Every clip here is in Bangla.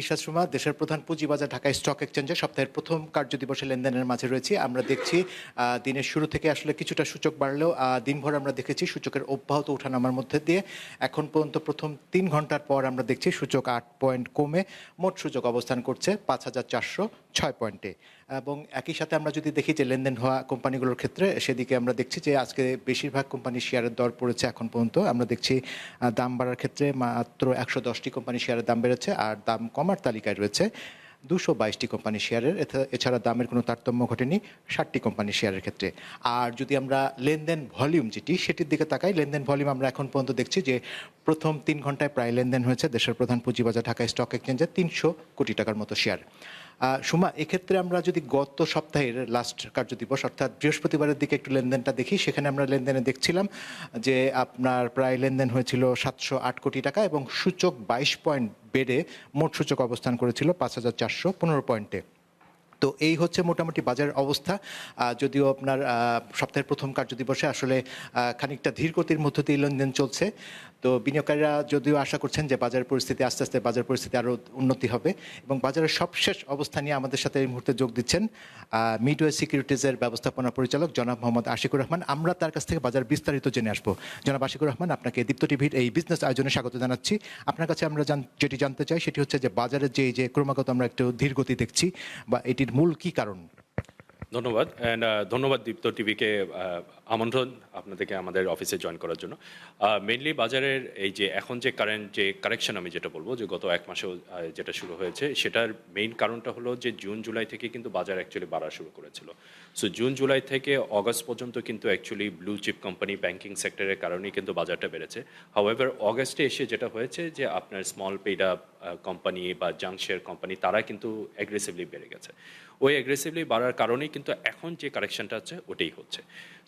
ঈশাদ সুমা, দেশের প্রধান পুঁজিবাজার ঢাকা স্টক এক্সচেঞ্জে সপ্তাহের প্রথম কার্য কার্যদিবসে লেনদেনের মাঝে রয়েছি। আমরা দেখছি দিনের শুরু থেকে আসলে কিছুটা সূচক বাড়লেও দিনভর আমরা দেখেছি সূচকের অব্যাহত ওঠানামার মধ্যে দিয়ে। এখন পর্যন্ত প্রথম তিন ঘণ্টার পর আমরা দেখছি সূচক আট পয়েন্ট কমে মোট সূচক অবস্থান করছে পাঁচ হাজার চারশো ছয় পয়েন্টে। এবং একই সাথে আমরা যদি দেখি যে লেনদেন হওয়া কোম্পানিগুলোর ক্ষেত্রে, সেদিকে আমরা দেখছি যে আজকে বেশিরভাগ কোম্পানির শেয়ারের দর পড়েছে এখন পর্যন্ত। আমরা দেখছি দাম বাড়ার ক্ষেত্রে মাত্র একশো দশটি কোম্পানি শেয়ারের দাম বেড়েছে আর দাম কমার তালিকায় রয়েছে দুশো বাইশটি কোম্পানি শেয়ারের এছাড়া দামের কোনো তারতম্য ঘটেনি ষাটটি কোম্পানি শেয়ারের ক্ষেত্রে। আর যদি আমরা লেনদেন ভলিউম যেটি, সেটির দিকে তাকাই, লেনদেন ভলিউম আমরা এখন পর্যন্ত দেখছি যে প্রথম তিন ঘন্টায় প্রায় লেনদেন হয়েছে। দেশের প্রধান পুঁজিবাজার ঢাকা স্টক এক্সচেঞ্জে তিনশো কোটি টাকার মতো শেয়ার সুমা, এক্ষেত্রে আমরা যদি গত সপ্তাহের লাস্ট কার্য দিবস অর্থাৎ বৃহস্পতিবারের দিকে একটু লেনদেনটা দেখি, সেখানে আমরা লেনদেনে দেখছিলাম যে আপনার প্রায় লেনদেন হয়েছিল সাতশো আট কোটি টাকা এবং সূচক বাইশ পয়েন্ট বেড়ে মোট সূচক অবস্থান করেছিল পাঁচ হাজার চারশো পনেরো পয়েন্টে তো এই হচ্ছে মোটামুটি বাজারের অবস্থা। যদিও আপনার সপ্তাহের প্রথম কার্য কার্যদিবসে আসলে খানিকটা ধীর গতির মধ্য দিয়ে লেনদেন চলছে। তো বিনিয়োগকারীরা যদিও আশা করছেন যে বাজারের পরিস্থিতি আস্তে আস্তে বাজার পরিস্থিতি আরও উন্নতি হবে এবং বাজারের সবশেষ অবস্থা নিয়ে আমাদের সাথে এই মুহূর্তে যোগ দিচ্ছেন মিডওয়ে সিকিউরিটিজের ব্যবস্থাপনা পরিচালক জনাব মোহাম্মদ আশিকুর রহমান। আমরা তার কাছ থেকে বাজার বিস্তারিত জেনে আসব। জনাব আশিকুর রহমান, আপনাকে দীপ্ত টিভির এই বিজনেস আয়োজনে স্বাগত জানাচ্ছি। আপনার কাছে আমরা যেটি জানতে চাই সেটি হচ্ছে যে বাজারের যে যে ক্রমাগত আমরা একটু ধীর গতি দেখছি বা এটির মূল কি কারণ? ধন্যবাদ অ্যান্ড ধন্যবাদ দীপ্ত টিভিকে আমন্ত্রণ আপনাদেরকে আমাদের অফিসে জয়েন করার জন্য। মেনলি বাজারের এই যে এখন যে কারেন্ট যে কারেকশন আমি যেটা বলব, যে গত এক মাসেও যেটা শুরু হয়েছে, সেটার মেইন কারণটা হলো যে জুন জুলাই থেকে কিন্তু বাজার অ্যাকচুয়ালি বাড়া শুরু করেছিল। সো জুন জুলাই থেকে অগস্ট পর্যন্ত কিন্তু actually blue chip company banking সেক্টরের কারণেই কিন্তু বাজারটা বেড়েছে। হাউএভার অগস্টে এসে যেটা হয়েছে যে আপনার স্মল পেড আপ কোম্পানি বা জাংশের কোম্পানি তারা কিন্তু অ্যাগ্রেসিভলি বেড়ে গেছে। ওই অ্যাগ্রেসিভলি বাড়ার কারণেই কিন্তু এখন যে কারেকশনটা আছে, ওটাই হচ্ছে।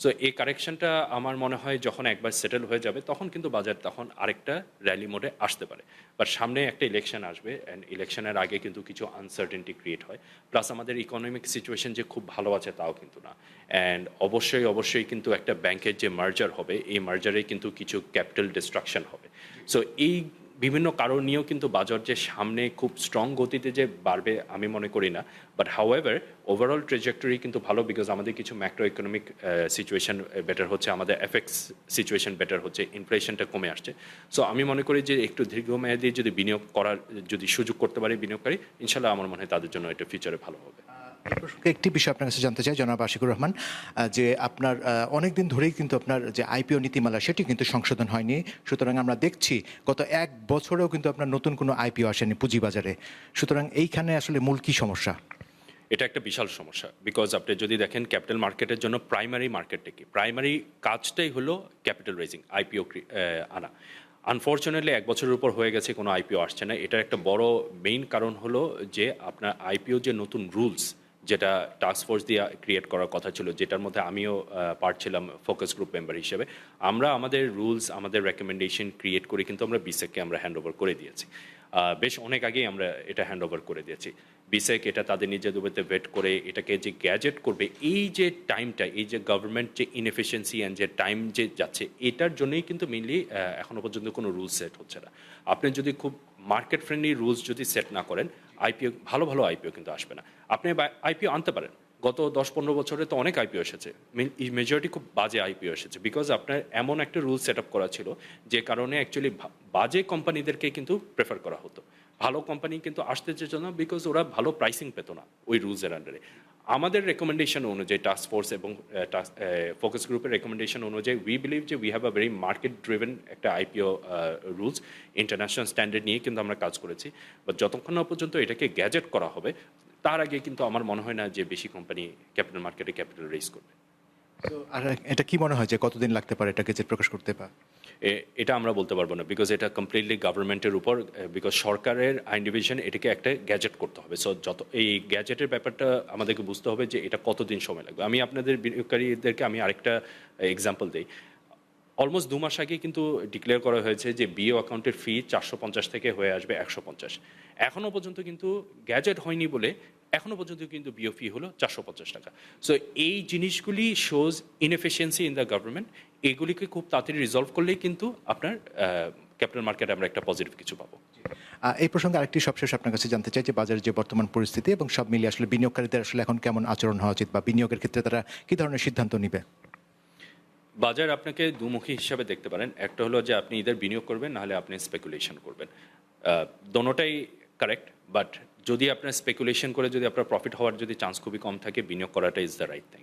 সো এই কারেকশনটা আমার মনে হয় যখন একবার সেটেল হয়ে যাবে, তখন কিন্তু বাজার তখন আরেকটা র্যালি মোডে আসতে পারে। বাট সামনে একটা ইলেকশন আসবে অ্যান্ড ইলেকশনের আগে কিন্তু কিছু আনসার্টেনটি ক্রিয়েট হয়। প্লাস আমাদের ইকোনমিক সিচুয়েশন যে খুব ভালো আছে, তাও কিন্তু না। অ্যান্ড অবশ্যই অবশ্যই কিন্তু একটা ব্যাংকের যে মার্জার হবে, এই মার্জারে কিন্তু কিছু ক্যাপিটাল ডিস্ট্রাকশন হবে। সো এই বিভিন্ন কারণ নিয়েও কিন্তু বাজার যে সামনে খুব স্ট্রং গতিতে যে বাড়বে আমি মনে করি না। বাট হাউএভার ওভারঅল ট্রেজেক্টরি কিন্তু ভালো বিকজ আমাদের কিছু ম্যাক্রো ইকোনমিক সিচুয়েশন বেটার হচ্ছে, আমাদের এফেক্টস সিচুয়েশন বেটার হচ্ছে ইনফ্লেশনটা কমে আসছে। সো আমি মনে করি যে একটু দীর্ঘমেয়াদী যদি বিনিয়োগ করার, যদি সুযোগ করতে পারে বিনিয়োগকারী ইনশাল্লাহ আমার মনে হয় তাদের জন্য এটা ফিউচারে ভালো হবে। একটি বিষয় আপনার কাছে জানতে চাই, জনাব আশিকুর রহমান যে আপনার অনেক দিন ধরেই কিন্তু আপনার যে আইপিও নীতিমালা, সেটি কিন্তু সংশোধন হয়নি। সুতরাং আমরা দেখছি গত এক বছরেও কিন্তু আপনার নতুন কোনো আইপিও আসেনি পুঁজিবাজারে। সুতরাং এইখানে আসলে মূল কি সমস্যা? এটা একটা বিশাল সমস্যা বিকজ আপনি যদি দেখেন ক্যাপিটাল মার্কেটের জন্য প্রাইমারি মার্কেটটা কি? প্রাইমারি কাজটাই হলো ক্যাপিটাল রেজিং আইপিও আনা। আনফর্চুনেটলি এক বছরের উপর হয়ে গেছে, কোনো আইপিও আসছে না। এটার একটা বড় মেইন কারণ হলো যে আপনার আইপিও যে নতুন রুলস যেটা টাস্ক ফোর্স দিয়ে ক্রিয়েট করার কথা ছিল, যেটার মধ্যে আমিও পার্ট ছিলাম ফোকাস গ্রুপ মেম্বার হিসেবে। আমরা আমাদের রুলস আমাদের রেকমেন্ডেশন ক্রিয়েট করে কিন্তু আমরা বিসেককে আমরা হ্যান্ড ওভার করে দিয়েছি। বেশ অনেক আগেই আমরা এটা হ্যান্ড ওভার করে দিয়েছি। বিসেক এটা তাদের নিজেদের ভেট করে এটাকে যে গ্যাজেট করবে, এই যে টাইমটা এই যে গভর্নমেন্ট যে ইনএফিসিয়েন্সি অ্যান্ড যে টাইম যে যাচ্ছে, এটার জন্যই কিন্তু মেনলি এখনও পর্যন্ত কোনো রুলস সেট হচ্ছে না। আপনি যদি খুব মার্কেট ফ্রেন্ডলি রুলস যদি সেট না করেন আইপিও ভালো ভালো আইপিও কিন্তু আসবে না। আপনি আইপিও আনতে পারেন। গত দশ পনেরো বছরে তো অনেক আইপিও এসেছে। মেজরিটি খুব বাজে আইপিও এসেছে। বিকজ আপনার এমন একটা রুল সেট আপ করা ছিল, যে কারণে অ্যাকচুয়ালি বাজে কোম্পানিদেরকে কিন্তু প্রেফার করা হতো। ভালো কোম্পানি কিন্তু আসতে চেয়েছিল না বিকজ ওরা ভালো প্রাইসিং পেত না ওই রুলসের আন্ডারে আমাদের রেকমেন্ডেশন অনুযায়ী টাস্ক ফোর্স এবং ফোকাস গ্রুপের রেকমেন্ডেশন অনুযায়ী উই বিলিভ যে we have a very market driven একটা আইপিও রুলস ইন্টারন্যাশনাল স্ট্যান্ডার্ড নিয়ে কিন্তু আমরা কাজ করেছি। বা যতক্ষণ না পর্যন্ত এটাকে গ্যাজেট করা হবে, তার আগে কিন্তু আমার মনে হয় না যে বেশি কোম্পানি ক্যাপিটাল মার্কেটে ক্যাপিটাল রেজ করবে। আর এটা কি মনে হয় যে কতদিন লাগতে পারে এটা গেজেট প্রকাশ করতে বা? এটা আমরা বলতে পারব না বিকজ এটা কমপ্লিটলি গভর্নমেন্টের উপর বিকজ সরকারের আইন ডিভিশন এটাকে একটা গ্যাজেট করতে হবে। সো যত, এই গ্যাজেটের ব্যাপারটা আমাদেরকে বুঝতে হবে যে এটা কতদিন সময় লাগবে। আমি আপনাদের বিনিয়োগকারীদেরকে আমি আরেকটা এক্সাম্পল দিই। অলমোস্ট দু মাস আগে কিন্তু ডিক্লেয়ার করা হয়েছে যে বিও অ্যাকাউন্টের ফি চারশো পঞ্চাশ থেকে হয়ে আসবে একশো পঞ্চাশ। এখনও পর্যন্ত কিন্তু গ্যাজেট হয়নি বলে এখনও পর্যন্ত কিন্তু বিও ফি হলো চারশো পঞ্চাশ টাকা। সো এই জিনিসগুলি shows inefficiency in the government এগুলিকে খুব তাড়াতাড়ি রিজলভ করলেই কিন্তু আপনার ক্যাপিটাল মার্কেটে আমরা একটা পজিটিভ কিছু পাবো। এই প্রসঙ্গে আরেকটি সবশেষ আপনার কাছে জানতে চাই যে বাজারের যে বর্তমান পরিস্থিতি এবং সব মিলিয়ে আসলে বিনিয়োগকারীদের আসলে এখন কেমন আচরণ হওয়া উচিত বা বিনিয়োগের ক্ষেত্রে তারা কি ধরনের সিদ্ধান্ত নিবে? বাজার আপনাকে দুমুখী হিসাবে দেখতে পারেন। একটা হলো যে আপনি ইদার বিনিয়োগ করবেন নাহলে আপনি স্পেকুলেশন করবেন। দোনোটাই কারেক্ট বাট যদি আপনার স্পেকুলেশন করে যদি আপনার প্রফিট হওয়ার যদি চান্স খুবই কম থাকে, বিনিয়োগ করাটা ইজ দ্য রাইট থিং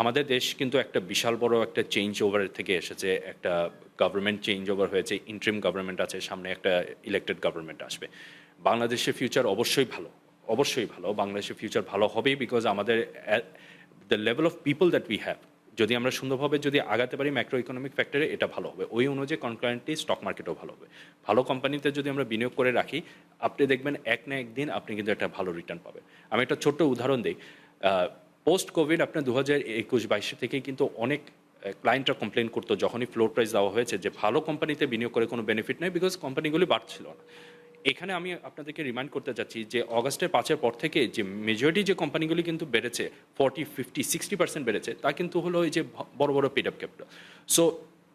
আমাদের দেশ কিন্তু একটা বিশাল বড় একটা চেঞ্জ ওভারের থেকে এসেছে, একটা গভর্নমেন্ট চেঞ্জ ওভার হয়েছে ইন্ট্রিম গভর্নমেন্ট আছে, সামনে একটা ইলেক্টেড গভর্নমেন্ট আসবে। বাংলাদেশের ফিউচার অবশ্যই ভালো অবশ্যই ভালো। বাংলাদেশের ফিউচার ভালো হবেই বিকজ আমাদের the level of people that we have যদি আমরা সুন্দরভাবে যদি আগাতে পারি ম্যাক্রো ইকোনমিক ফ্যাক্টরে এটা ভালো হবে। ওই অনুযায়ী কনকারেন্টলি স্টক মার্কেটও ভালো হবে। ভালো কোম্পানিতে যদি আমরা বিনিয়োগ করে রাখি, আপনি দেখবেন এক না একদিন আপনি কিন্তু একটা ভালো রিটার্ন পাবেন। আমি একটা ছোট্ট উদাহরণ দিই। পোস্ট কোভিড আপনার দু হাজার একুশ বাইশে থেকে কিন্তু অনেক ক্লায়েন্টরা কমপ্লেন করতো, যখনই ফ্লোর প্রাইস দেওয়া হয়েছে যে ভালো কোম্পানিতে বিনিয়োগ করে কোনো বেনিফিট নেই বিকজ কোম্পানিগুলি বাড়ছিল না। এখানে আমি আপনাদেরকে রিমাইন্ড করতে চাচ্ছি যে অগাস্টের পাঁচের পর থেকে যে মেজরিটি যে কোম্পানিগুলি কিন্তু বেড়েছে ফর্টি ফিফটি সিক্সটি পার্সেন্ট বেড়েছে, তা কিন্তু হলো ওই যে বড় বড় পেড আপ ক্যাপিটাল সো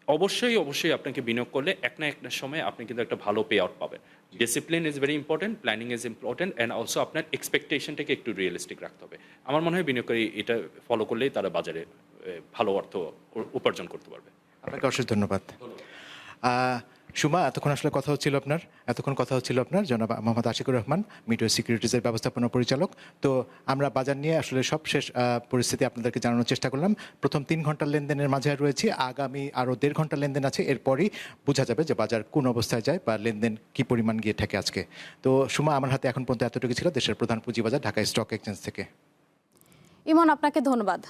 অবশ্যই অবশ্যই আপনাকে বিনিয়োগ করলে এক না একটা সময় আপনি কিন্তু একটা ভালো পে আউট পাবেন। Discipline is very important planning is important and also আপনার এক্সপেকটেশনটাকে একটু রিয়েলিস্টিক রাখতে হবে। আমার মনে হয় বিনিয়োগকারী এটা ফলো করলেই তারা বাজারে ভালো অর্থ উপার্জন করতে পারবে। আপনাকে অশেষ ধন্যবাদ। সুমা, এতক্ষণ আসলে কথা হচ্ছিল আপনার, এতক্ষণ কথা হচ্ছিল আপনার, জনাব মোহাম্মদ আশিকুর রহমান, মিডিয়া সিকিউরিটিজের ব্যবস্থাপনা পরিচালক। তো আমরা বাজার নিয়ে আসলে সব শেষ পরিস্থিতি আপনাদেরকে জানানোর চেষ্টা করলাম। প্রথম তিন ঘণ্টার লেনদেনের মাঝে রয়েছি, আগামী আরও দেড় ঘণ্টা লেনদেন আছে, এরপরই বোঝা যাবে যে বাজার কোন অবস্থায় যায় বা লেনদেন কি পরিমাণ গিয়ে থাকে আজকে। তো সুমা, আমার হাতে এখন পর্যন্ত এতটুকু ছিল, দেশের প্রধান পুঁজিবাজার ঢাকা স্টক এক্সচেঞ্জ থেকে। ইমন, আপনাকে ধন্যবাদ।